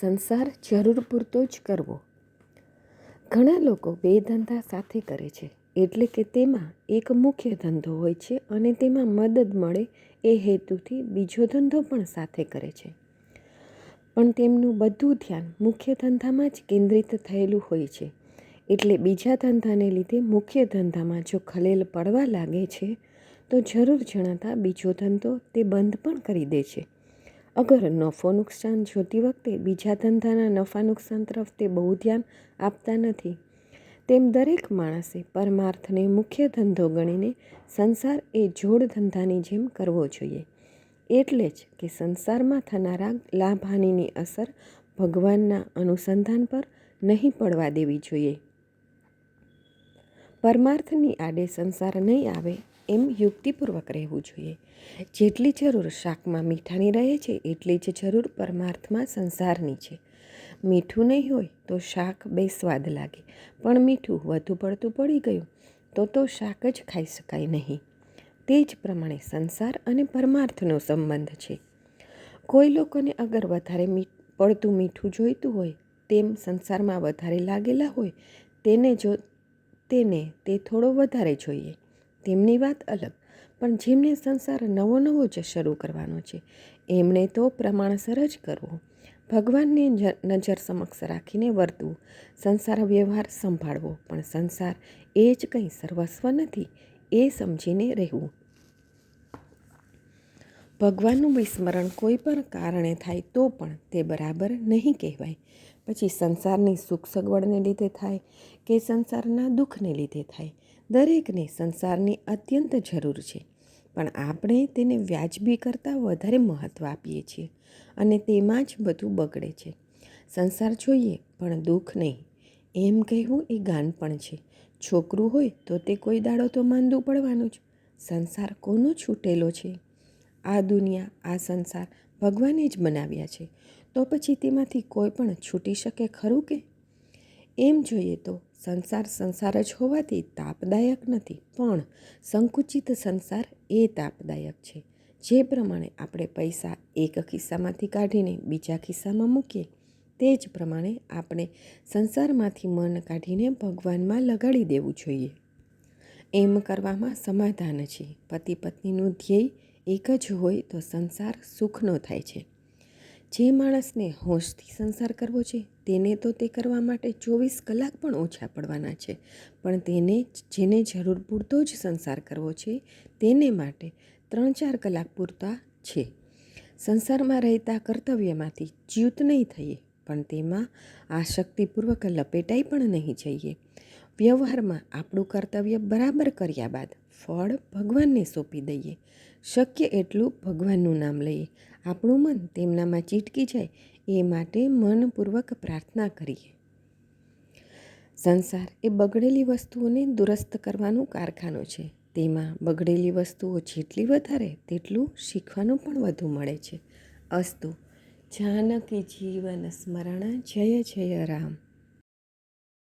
સંસાર જરૂર પૂરતો જ કરવો. ઘણા લોકો બે ધંધા સાથે કરે છે, એટલે કે તેમાં એક મુખ્ય ધંધો હોય છે અને તેમાં મદદ મળે એ હેતુથી બીજો ધંધો પણ સાથે કરે છે. પણ તેમનું બધું ધ્યાન મુખ્ય ધંધામાં જ કેન્દ્રિત થયેલું હોય છે, એટલે બીજા ધંધાને લીધે મુખ્ય ધંધામાં જો ખલેલ પડવા લાગે છે, તો જરૂર જણાતા બીજો ધંધો તે બંધ પણ કરી દે છે. અગર નફો નુકસાન જોતી વખતે બીજા ધંધાના નફા નુકસાન તરફ તે બહુ ધ્યાન આપતા નથી, તેમ દરેક માણસે પરમાર્થને મુખ્ય ધંધો ગણીને સંસાર એ જોડ ધંધાની જેમ કરવો જોઈએ. એટલે જ કે સંસારમાં થનારા લાભહાનિની અસર ભગવાનના અનુસંધાન પર નહીં પડવા દેવી જોઈએ. પરમાર્થની આડે સંસાર નહીં આવે એમ યુક્તિપૂર્વક રહેવું જોઈએ. જેટલી જરૂર શાકમાં મીઠાની રહે છે, એટલી જ જરૂર પરમાર્થમાં સંસારની છે. મીઠું નહીં હોય તો શાક બેસ્વાદ લાગે, પણ મીઠું વધુ પડતું પડી ગયું, તો તો શાક જ ખાઈ શકાય નહીં. તે જ પ્રમાણે સંસાર અને પરમાર્થનો સંબંધ છે. કોઈ લોકોને અગર વધારે પડતું મીઠું જોઈતું હોય, તેમ સંસારમાં વધારે લાગેલા હોય, તેને જો, તેને તે થોડો વધારે જોઈએ. તેમની વાત અલગ. પણ જેમને સંસાર નવો નવો જ શરૂ કરવાનો છે એમણે તો પ્રમાણસર જ કરવો. ભગવાનની નજર સમક્ષ રાખીને વર્તવું, સંસાર વ્યવહાર સંભાળવો. પણ સંસાર એ જ કંઈ સર્વસ્વ નથી, એ સમજીને રહેવું. ભગવાનનું વિસ્મરણ કોઈ પણ કારણે થાય તો પણ તે બરાબર નહીં કહેવાય. પછી સંસારની સુખ સગવડને લીધે થાય કે સંસારના દુઃખને લીધે થાય. દરેકને સંસારની અત્યંત જરૂર છે. પણ આપણે તેને વ્યાજબી કરતાં વધારે મહત્ત્વ આપીએ છીએ અને તેમાં જ બધું બગડે છે. સંસાર જોઈએ પણ દુઃખ નહીં. એમ કહેવું એ ગાનપણ છે. છોકરું હોય તો તે કોઈ દાડો તો માંદું પડવાનું જ. સંસાર કોનો છૂટેલો છે? આ દુનિયા, આ સંસાર ભગવાને જ બનાવ્યા છે. તો પછી તેમાંથી કોઈ પણ છૂટી શકે ખરું કે? એમ જોઈએ તો સંસાર સંસાર જ હોવાથી તાપદાયક નથી, પણ સંકુચિત સંસાર એ તાપદાયક છે. જે પ્રમાણે આપણે પૈસા એક ખિસ્સામાંથી કાઢીને બીજા ખિસ્સામાં મૂકીએ, તે જ પ્રમાણે આપણે સંસારમાંથી મન કાઢીને ભગવાનમાં લગાડી દેવું જોઈએ. એમ કરવામાં સમાધાન છે. પતિ પત્નીનું ધ્યેય એક જ હોય તો સંસાર સુખનો થાય છે. જે માણસને હોશથી સંસાર કરવો છે, તેને તો તે કરવા માટે ચોવીસ કલાક પણ ઓછા પડવાના છે. પણ તેને જેને જરૂર પૂરતો જ સંસાર કરવો છે, તેને માટે ત્રણ ચાર કલાક પૂરતા છે. સંસારમાં રહેતા કર્તવ્યમાંથી ચ્યુત નહીં થઈએ, પણ તેમાં આશક્તિપૂર્વક લપેટાઈ પણ નહીં જઈએ. વ્યવહારમાં આપણું કર્તવ્ય બરાબર કર્યા બાદ ફળ ભગવાનને સોંપી દઈએ. શક્ય એટલું ભગવાનનું નામ લઈએ. આપણું મન તેમનામાં ચીટકી જાય એ માટે મનપૂર્વક પ્રાર્થના કરીએ. સંસાર એ બગડેલી વસ્તુઓને દુરસ્ત કરવાનું કારખાનું છે. તેમાં બગડેલી વસ્તુઓ જેટલી વધારે તેટલું શીખવાનું પણ વધુ મળે છે. અસ્તુ, જાનકી જીવન સ્મરણ, જય જય રામ.